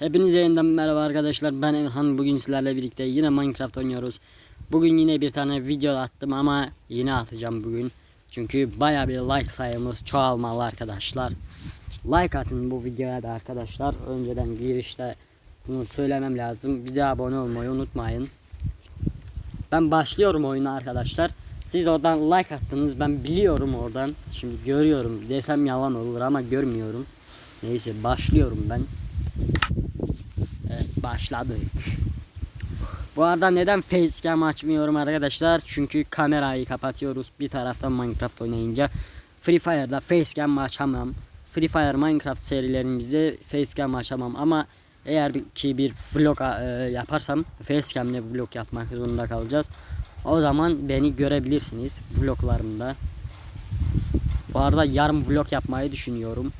Hepinize yeniden merhaba arkadaşlar. Ben Emirhan. Bugün sizlerle birlikte yine Minecraft oynuyoruz. Bugün yine bir tane video attım ama yine atacağım bugün. Çünkü baya bir like sayımız çoğalmalı arkadaşlar. Like atın bu videoya da arkadaşlar. Önceden girişte bunu söylemem lazım. Bir de abone olmayı unutmayın. Ben başlıyorum oyuna arkadaşlar. Siz oradan like attınız. Ben biliyorum oradan. Şimdi görüyorum. Desem yalan olur ama görmüyorum. Neyse başlıyorum ben. Başladık. Bu arada neden facecam açmıyorum arkadaşlar? Çünkü kamerayı kapatıyoruz bir taraftan Minecraft oynayınca. Free Fire'da facecam açamam. Free Fire Minecraft serilerimizde facecam açamam ama eğer ki bir vlog e, yaparsam facecam'le vlog yapmak zorunda kalacağız. O zaman beni görebilirsiniz vloglarımda. Bu arada yarın vlog yapmayı düşünüyorum.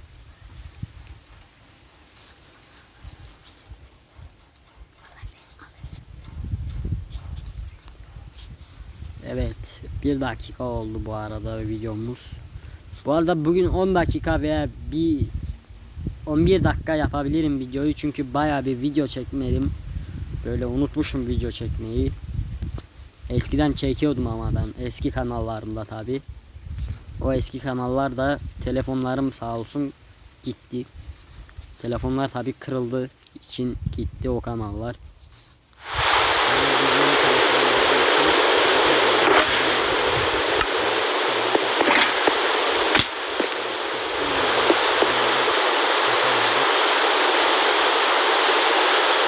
Evet, bir dakika oldu bu arada videomuz. Bu arada bugün 10 dakika veya bir 11 dakika yapabilirim videoyu çünkü baya bir video çekmedim. Böyle unutmuşum video çekmeyi. Eskiden çekiyordum ama ben eski kanallarımda tabi. O eski kanallar da telefonlarım sağ olsun gitti. Telefonlar tabi kırıldı için gitti o kanallar.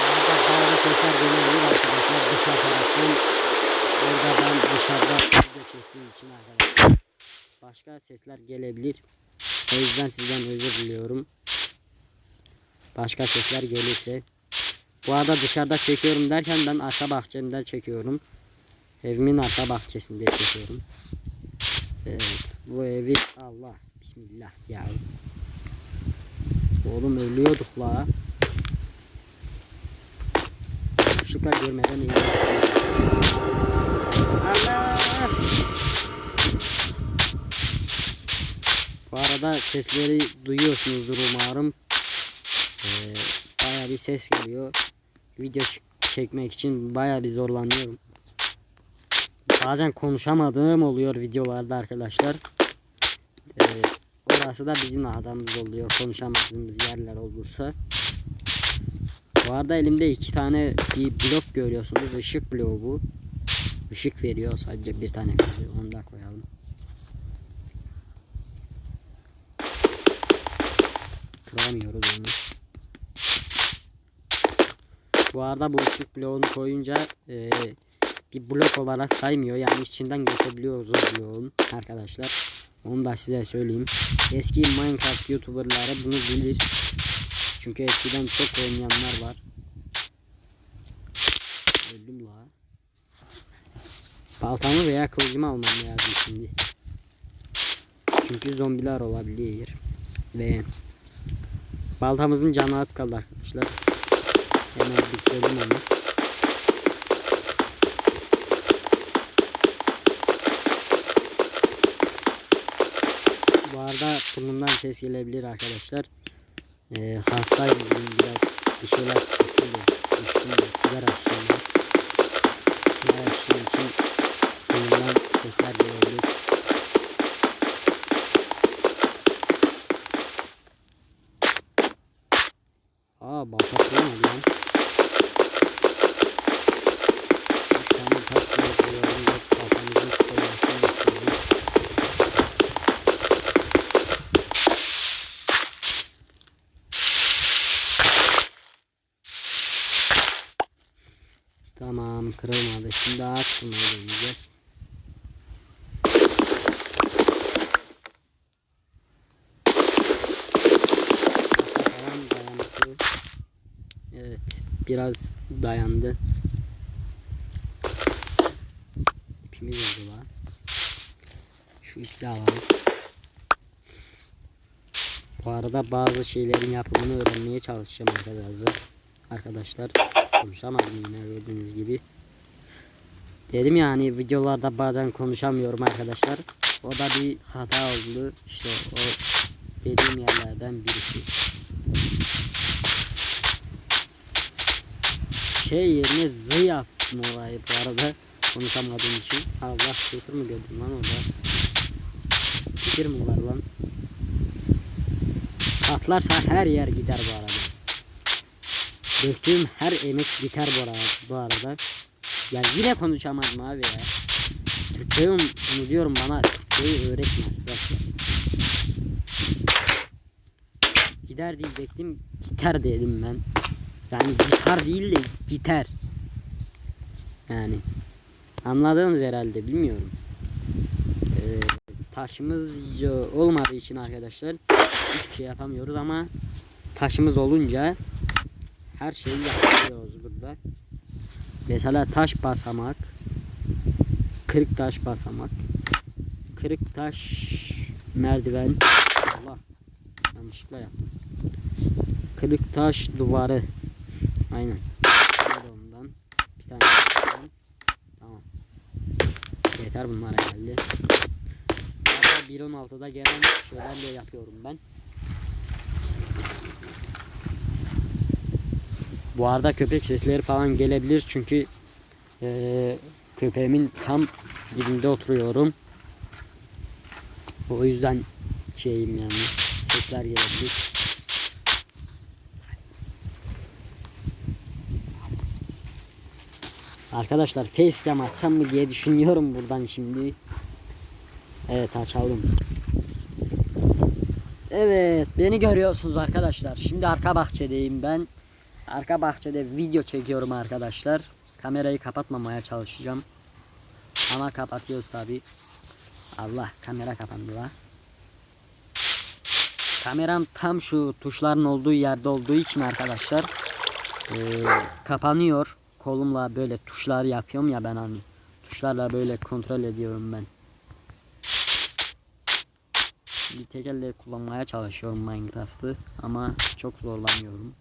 Arada bazı sesler gelebilir arkadaşlar dışarı taraftan. Orada ben dışarıda video çektiğim için arkadaşlar. Başka sesler gelebilir. O yüzden sizden özür diliyorum. Başka sesler gelirse. Bu arada dışarıda çekiyorum derken ben arka bahçemden çekiyorum. Evimin arka bahçesinde çekiyorum. Evet bu evi Allah Bismillah ya. Oğlum ölüyorduk la. Işıklar görmeden iyi. Allah! Bu arada sesleri duyuyorsunuzdur umarım. Ee, baya bir ses geliyor. Video çekmek için baya bir zorlanıyorum. Bazen konuşamadığım oluyor videolarda arkadaşlar. Ee, orası da bizim adamımız oluyor konuşamadığımız yerler olursa. Bu arada elimde iki tane bir blok görüyorsunuz. Işık bloğu bu. Işık veriyor. Sadece bir tane. Onu da koyalım. Kıramıyoruz onu. Bu arada bu ışık bloğunu koyunca e, bir blok olarak saymıyor. Yani içinden geçebiliyoruz o bloğun arkadaşlar. Onu da size söyleyeyim. Eski Minecraft YouTuber'ları bunu bilir. Çünkü eskiden çok oynayanlar var. Öldüm la. Baltamı veya kılıcımı almam lazım şimdi. Çünkü zombiler olabilir. Ve baltamızın canı az kaldı arkadaşlar. Hemen bitirelim onu. Bu arada burnumdan ses gelebilir arkadaşlar. Ee, hastayım biraz bir şeyler de düştüm sigara içtim. Sigara içtiğim için burnumdan sesler gelebilir. Aa balta kullanmadı lan. Üç tane taş koyuyorum ve baltamızın koymasını bekliyorum. Tamam kırılmadı. Şimdi ağaç kırmayı deneyeceğiz. Evet biraz dayandı. İpimiz oldu lan. Şu ipi alalım. Bu arada bazı şeylerin yapımını öğrenmeye çalışacağım arkadaşlar. Arkadaşlar konuşamadım yine gördüğünüz gibi. Dedim yani videolarda bazen konuşamıyorum arkadaşlar. O da bir hata oldu. İşte o dediğim yerlerden birisi. şey yerine Z yaptım olayı bu arada. Konuşamadığım için. Allah sıfır mı gördüm lan orada? Fikir mi var lan? Atlarsa her yer gider bu arada. Döktüğüm her emek biter bu arada. Bu arada. Ya yine konuşamadım abi ya. Türkçeyi un- unutuyorum bana Türkçeyi öğretme. Gider diyecektim gitar dedim ben. Yani gitar değil de gitar. Yani anladınız herhalde bilmiyorum. Ee, taşımız olmadığı için arkadaşlar hiçbir şey yapamıyoruz ama taşımız olunca her şeyi yapabiliyoruz burada. Mesela taş basamak, kırık taş basamak, kırık taş merdiven. Allah yanlışlıkla yaptım. Kırık taş duvarı. Aynen. Ondan. Bir tane. Tamam. Yeter bunlara geldi. Hatta 1.16'da gelen şeylerle yapıyorum ben. Bu arada köpek sesleri falan gelebilir çünkü eee, köpeğimin tam dibinde oturuyorum. O yüzden şeyim yani sesler gelebilir. Arkadaşlar facecam açsam mı diye düşünüyorum buradan şimdi. Evet açalım. Evet beni görüyorsunuz arkadaşlar. Şimdi arka bahçedeyim ben. Arka bahçede video çekiyorum arkadaşlar. Kamerayı kapatmamaya çalışacağım. Ama kapatıyoruz tabi. Allah kamera kapandı la. Kameram tam şu tuşların olduğu yerde olduğu için arkadaşlar eee, kapanıyor. Kolumla böyle tuşlar yapıyorum ya ben hani. Tuşlarla böyle kontrol ediyorum ben. Bir tek kullanmaya çalışıyorum Minecraft'ı ama çok zorlanıyorum.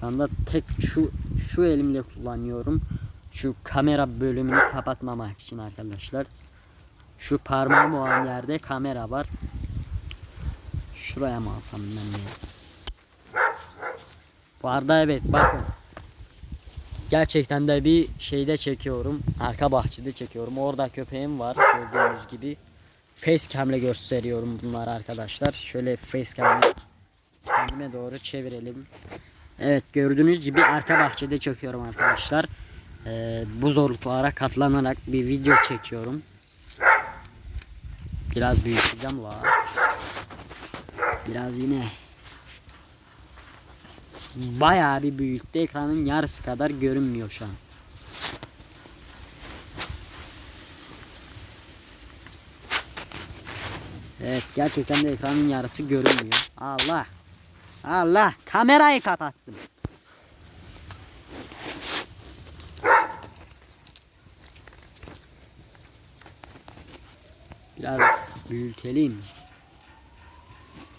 Şu anda tek şu şu elimle kullanıyorum. Şu kamera bölümünü kapatmamak için arkadaşlar. Şu parmağım olan yerde kamera var. Şuraya mı alsam ben ya? Bu arada evet bakın. Gerçekten de bir şeyde çekiyorum. Arka bahçede çekiyorum. Orada köpeğim var gördüğünüz gibi. Facecam'le gösteriyorum bunları arkadaşlar. Şöyle facecam'le kendime doğru çevirelim. Evet gördüğünüz gibi arka bahçede çekiyorum arkadaşlar. Ee, bu zorluklara katlanarak bir video çekiyorum. Biraz büyüteceğim la. Biraz yine bayağı bir büyüktü. Ekranın yarısı kadar görünmüyor şu an. Evet gerçekten de ekranın yarısı görünmüyor. Allah. Allah kamerayı kapattım. Biraz büyütelim.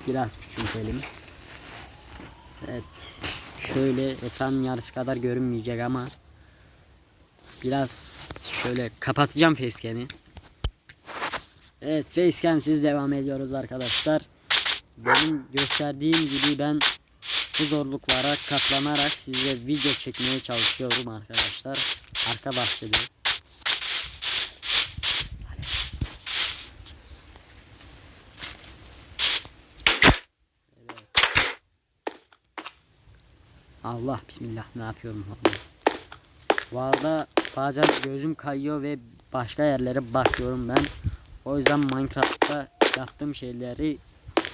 Biraz küçültelim. Evet. Şöyle ekranın yarısı kadar görünmeyecek ama biraz şöyle kapatacağım facecam'i. Evet facecam'siz devam ediyoruz arkadaşlar. Benim gösterdiğim gibi ben bu zorluklara katlanarak size video çekmeye çalışıyorum arkadaşlar. Arka bahçede. Evet. Allah bismillah ne yapıyorum Allah. Bu arada bazen gözüm kayıyor ve başka yerlere bakıyorum ben. O yüzden Minecraft'ta yaptığım şeyleri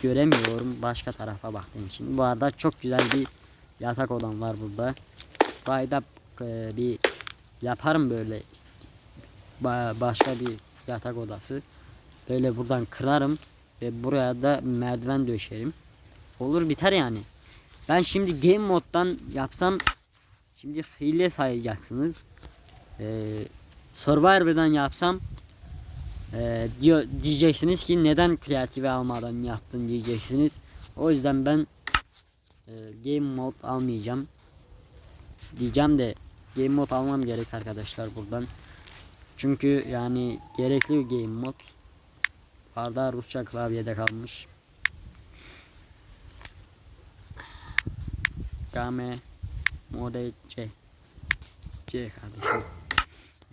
göremiyorum başka tarafa baktığım için. Bu arada çok güzel bir yatak odam var burada. Burayı da e, bir yaparım böyle ba- başka bir yatak odası. Böyle buradan kırarım ve buraya da merdiven döşerim. Olur biter yani. Ben şimdi game moddan yapsam şimdi hile sayacaksınız. Ee, Survivor'dan yapsam ee, diyor diyeceksiniz ki neden kreatife almadan yaptın diyeceksiniz. O yüzden ben e, game mode almayacağım. Diyeceğim de game mode almam gerek arkadaşlar buradan. Çünkü yani gerekli bir game mod. Arda Rusça klavyede kalmış. Game mode C. ki kardeşim.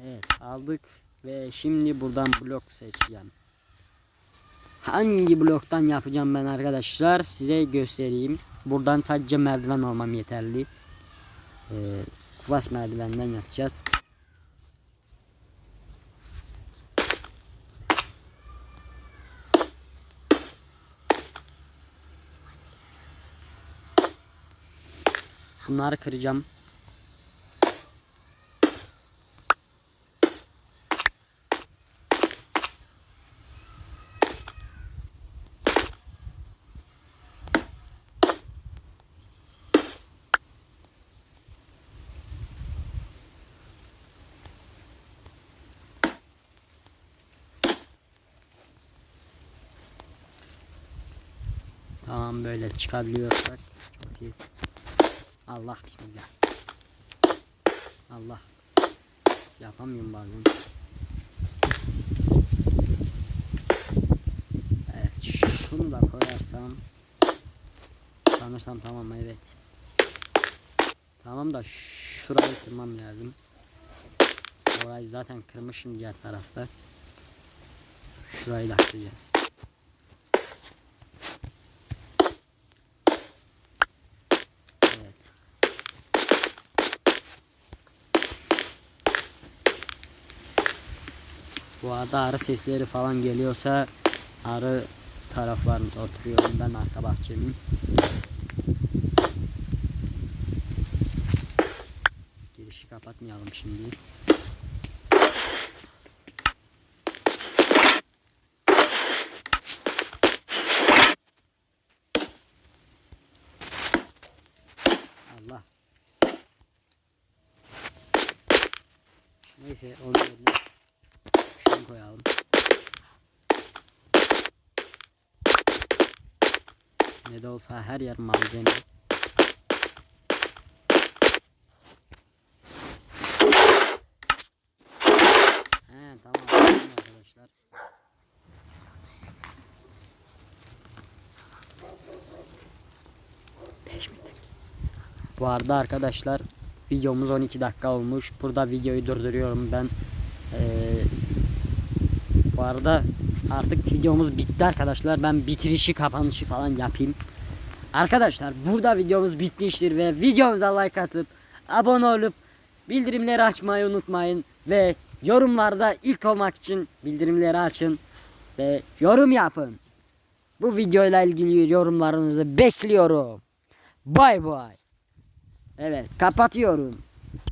Evet aldık ve şimdi buradan blok seçeceğim. Hangi bloktan yapacağım ben arkadaşlar size göstereyim. Buradan sadece merdiven almam yeterli. Ee, kuvas merdivenden yapacağız. Bunları kıracağım. Tamam böyle çıkabiliyorsak çok iyi. Allah bismillah. Allah. Yapamıyorum bazen. Evet şunu da koyarsam sanırsam tamam evet. Tamam da şurayı kırmam lazım. Orayı zaten kırmışım diğer tarafta. Şurayı da kıracağız. Evet. Bu arada arı sesleri falan geliyorsa arı taraflarında oturuyorum ben arka bahçemin. Girişi kapatmayalım şimdi. Allah. Neyse onun yerine şunu koyalım. Ne de olsa her yer malzeme. He tamam tamam arkadaşlar. Bu arada arkadaşlar videomuz 12 dakika olmuş. Burada videoyu durduruyorum ben. Arada artık videomuz bitti arkadaşlar. Ben bitirişi kapanışı falan yapayım. Arkadaşlar burada videomuz bitmiştir ve videomuza like atıp abone olup bildirimleri açmayı unutmayın ve yorumlarda ilk olmak için bildirimleri açın ve yorum yapın. Bu videoyla ilgili yorumlarınızı bekliyorum. Bay bay. Evet kapatıyorum.